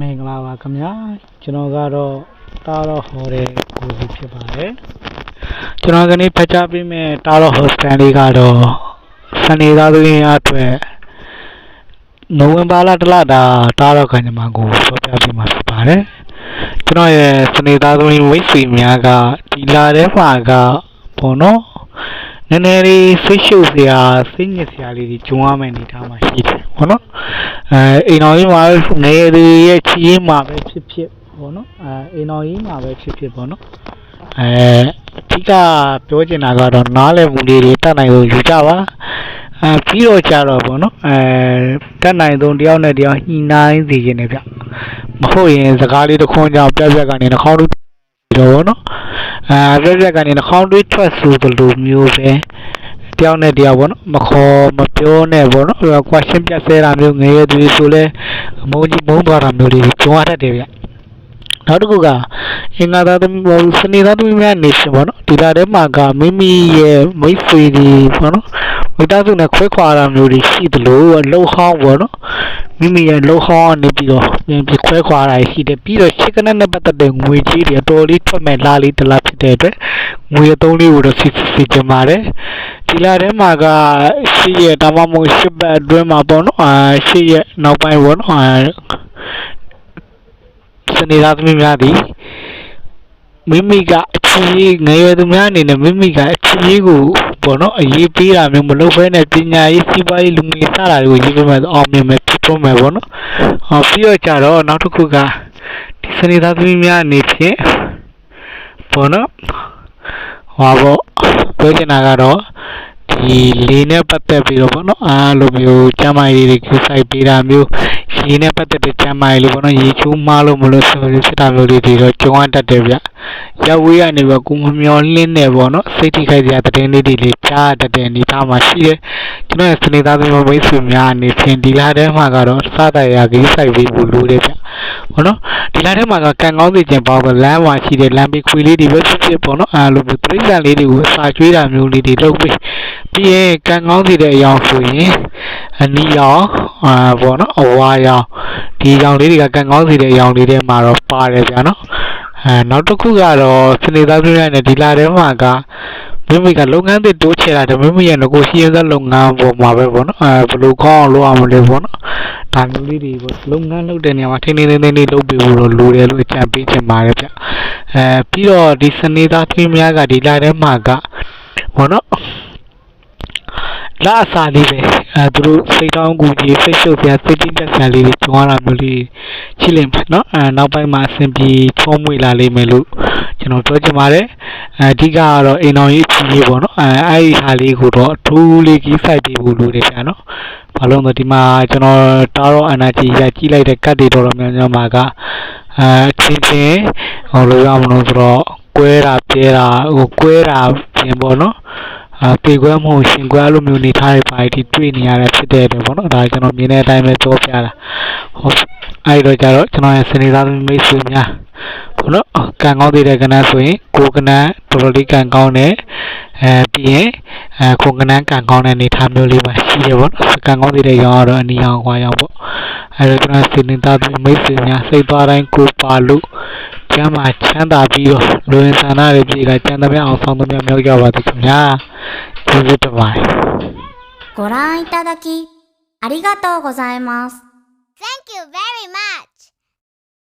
မင်္ဂလာပါခင်ဗျာကျွန်တော်ကတော့တာရောဟော်တဲ့ကိုကြီးဖြစ်ပါတယ်ကျွန်တော်ကနေ့ဖတ်ကြားပေးမယ့်တာရောဟော်စတန်လေးကတော့စနေသားသွင်းအထွက်နိုဝင်ဘာလတလတာတာရောခန္ဓာမှာကိုဖော်ပြပေးမှာဖြစ်ပါတယ်ကျွန်တော်ရဲ့စနေသားသွင်းဝိတ်စီများကဒီလာထဲမှာကပေါ့နော် နည်းနည်းလေးဆိတ်ရှုပ်စရာစိတ်ညစ်စရာလေးတွေကြုံရမယ့်အနေအထားမှာရှိတယ်ပေါ့နော်အဲအိမ်တော်ကြီးမှာငယ်တွေရဲ့ချီးရင်မှာပဲဖြစ်ဖြစ်ပေါ့နော်အဲအိမ်တော်ကြီးမှာပဲဖြစ်ဖြစ်ပေါ့နော်အဲအဓိကပြောချင်တာကတော့နားလည်မှုလေးတွေတတ်နိုင်လို့ယူကြပါအဲပြီးတော့ကြတော့ပေါ့နော်အဲတတ်နိုင်ဆုံးတယောက်နဲ့တယောက်ညှိနှိုင်းစီခြင်းနဲ့ဗျမဟုတ်ရင်စကားလေးတစ်ခွန်းကြောင့်ပြက်ပြက်ကနေနှာခေါင်းတို့တော့ပေါ့နော် အဲပြက်ပြက်ကနေနှာခေါင်းတွေးထွက်ဆိုသလိုမျိုးပဲတယောက်နဲ့တယောက်ပေါ့နော်မခေါ်မပြောနဲ့ပေါ့နော်ဟို question ပြတ်ဆဲတာမျိုးငယ်ရသူဆိုလဲမုန်းကြီးမုန်းသွားတာမျိုးတွေကြုံရတတ်တယ်ဗျနောက်တစ်ခုကအင်္ဂါသားသမီးပေါ့စနေသားသမီးများနေရှင်ပေါ့နော်ဒီလာထဲမှာကမိမိရဲ့မိတ်ဆွေတွေပေါ့နော်မိသားစုနဲ့ခွဲခွာတာမျိုးတွေရှိသလိုလှုပ်ဟောင်းပေါ့နော် မိမိရဲ့လှုပ်ဟောင်းကနေပြီးတော့ပြန်ပြီးခွဲခွာတာရှိတယ်ပြီးတော့ရှစ်ကနက်နဲ့ပတ်သက်တဲ့ငွေကြီးတွေအတော်လေးထွက်မဲ့လာလေးတစ်လားဖြစ်တဲ့အတွက်ငွေအသုံးလေးကိုတော့စစ်စစ်စစ်ကြပါတယ်ဒီလာထဲမှာကရှိရဒါမှမဟုတ်ရှစ်ဘက်အတွင်းမှာပေါ့နော်အာရှိရနောက်ပိုင်းပေါ့နော်အာစနေသားသမီးများသည်မိမိကအချီးငယ်ရွယ်သူများအနေနဲ့မိမိကအချီးကို ပေါ့နော်အရေးပေးတာမျိုးမလုပ်ဘဲနဲ့ပညာရေးစီးပွားရေးလူငွေစတာတွေကိုရေးပေးမယ်ဆိုအောင်မြင်မယ်ဖြစ်ထွန်းမယ်ပေါ့နော်ဟောပြီးတော့ကြတော့နောက်တစ်ခုကဒီစနေသားသမီးများအနေဖြင့်ပေါ့နော်ဟောပေါ့ပြောချင်တာကတော့ ဒီလေနဲ့ပတ်သက်ပြီးတော့ဗောနော်အားလိုမျိုးကျမ်းမာရေးတွေကိစ္စပေးတာမျိုးရေနဲ့ပတ်သက်တဲ့ကျမ်းမာရေးလို့ဗောနော်ရေချိုးမားလို့မလို့ဆိုပြီးဖြစ်တာမျိုးလေးတွေတော့ကြုံရတတ်တယ်ဗျရောက်ဝေးကနေပဲကိုမမျောလင်းနေဗောနော်စိတ်ထိခိုက်စရာသတင်းလေးတွေလေးကြားတတ်တဲ့အနေထားမှာရှိတယ်ကျွန်တော်ရဲ့စနေသားသမီးမိတ်ဆွေများအနေဖြင့်ဒီလာထဲမှာကတော့စားတဲ့ရာကိစ္စပေးဖို့လိုတယ်ဗျဘောနော်ဒီလာထဲမှာကကန်ကောင်းစီခြင်းပေါ့ကလမ်းမှာရှိတဲ့လမ်းပေးခွေလေးတွေပဲဖြစ်ဖြစ်ပေါ့နော်အားလိုမျိုးတိရစ္ဆာန်လေးတွေကိုအစာကျွေးတာမျိုးလေးတွေလုပ်ပြီး ပြီးရင်ကံကောင်းစီတဲ့အယောင်ဆိုရင်အနီရောင်အာပေါ့နော်အဝါရောင်ဒီရောင်လေးတွေကကံကောင်းစီတဲ့အယောင်လေးတွေမှာတော့ပါတယ်ဗျာနော်အဲနောက်တစ်ခုကတော့စနေသားပြည့်ရတဲ့ဒီလာထဲမှာကမိမိကလုပ်ငန်းတွေတိုးချဲ့တာတယ်မိမိရဲ့ငကိုရှိရတဲ့လုပ်ငန်းပေါ်မှာပဲပေါ့နော်အဲဘယ်လိုကောင်းအောင်လုပ်အောင်လဲပေါ့နော်ဒါမျိုးလေးတွေပေါ့လုပ်ငန်းလုပ်တဲ့နေရာမှာထိန်းထိန်းသိမ်းသိမ်းလေးလုပ်ပေးဖို့တော့လိုတယ်လို့အကြံပေးချင်ပါတယ်ဗျအဲပြီးတော့ဒီစနေသားပြည့်များကဒီလာထဲမှာကပေါ့နော် လာအစာလေးပဲအဲသူတို့စိတ်ကောင်းကူကြီးစိတ်ရှုပ်စရာစိတ်တင်းတက်စရာလေးတွေကြုံရတာမျိုးလေးရှိလိမ့်မယ်နော်အဲနောက်ပိုင်းမှာအဆင်ပြေချောမွေ့လာလိမ့်မယ်လို့ကျွန်တော်ပြောချင်ပါတယ်အဲအဓိကကတော့အိမ်တော်ရေးအကြီးကြီးပေါ့နော်အဲအဲ့ဒီဟာလေးကိုတော့အထူးလေးကြီးစိုက်ပေးဖို့လိုတယ်ဗျာနော်ဘာလို့လဲဒီမှာကျွန်တော်တာရောအနာကြီးရကြီးလိုက်တဲ့ကတ်တွေတော်တော်များများမှာကအဲချင်းချင်းဟိုလိုရမလို့ဆိုတော့ကွဲတာပြဲတာဟိုကွဲတာပြင်ပေါ့နော် အာပေခွဲမှုရှင်ခွဲလိုမျိုးနေထားတဲ့ပါတီတွေ့နေရတာဖြစ်တဲ့အတွက်ပေါ့နော်ဒါကျွန်တော်မြင်တဲ့အတိုင်းပဲပြောပြတာဟုတ်အဲ့တော့ကြတော့ကျွန်တော်ရဲ့စနေသားသမီးမိတ်ဆွေများပေါ့နော်ကံကောင်းသေးတဲ့ကဏ္ဍဆိုရင်ကိုကဏ္ဍတော်တော်လေးကံကောင်းတယ်အဲပြီးရင်အဲကိုကဏ္ဍကံကောင်းတဲ့နေထားမျိုးလေးပါရှိတယ်ပေါ့နော်ကံကောင်းသေးတဲ့ရောင်းကတော့အနီရောင်ခွာရောင်ပေါ့အဲ့တော့ကျွန်တော်စနေသားသမီးမိတ်ဆွေများစိတ်သွားတိုင်းကိုပါလို့ ကျမ်းမာချမ်းသာပြီးတော့လူဝင်ဆန္ဒတွေပြေကကျန်သမျှအောင်ဆောင်သမျှမြောက်ကြပါသည်ခင်ဗျာကျေးဇူးတင်ပါတယ်ご覧いただきありがとうございます。Thank you very much.